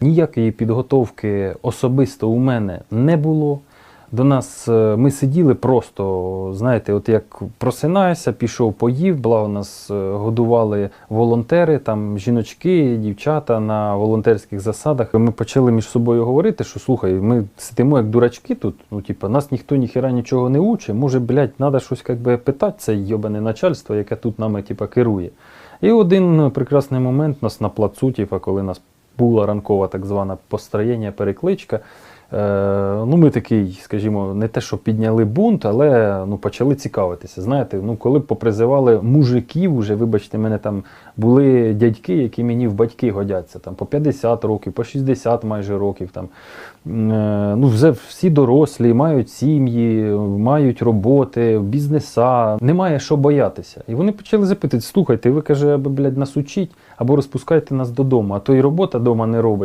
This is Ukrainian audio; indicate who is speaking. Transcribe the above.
Speaker 1: Ніякої підготовки особисто у мене не було. До нас е, ми сиділи просто, знаєте, от як просинаюся, пішов, поїв, благо нас е, годували волонтери, там жіночки, дівчата на волонтерських засадах. Ми почали між собою говорити, що слухай, ми сидимо як дурачки тут. Ну, типу, нас ніхто ніхіра нічого не учить. Може, блядь, треба щось як питати, це йобане начальство, яке тут нами типу, керує. І один прекрасний момент нас на плацу, типу, коли нас була ранкова так звана построєння, перекличка. Е, ну, ми такий, скажімо, не те, що підняли бунт, але ну, почали цікавитися. Знаєте, ну, коли попризивали мужиків, уже, вибачте, мене там були дядьки, які мені в батьки годяться, там, по 50 років, по 60 майже років. Там. Е, Ну, вже всі дорослі, мають сім'ї, мають роботи, бізнеса, немає що боятися. І вони почали запитати: слухайте, ви каже, або блядь, нас учіть, або розпускайте нас додому, а то і робота вдома не робиться.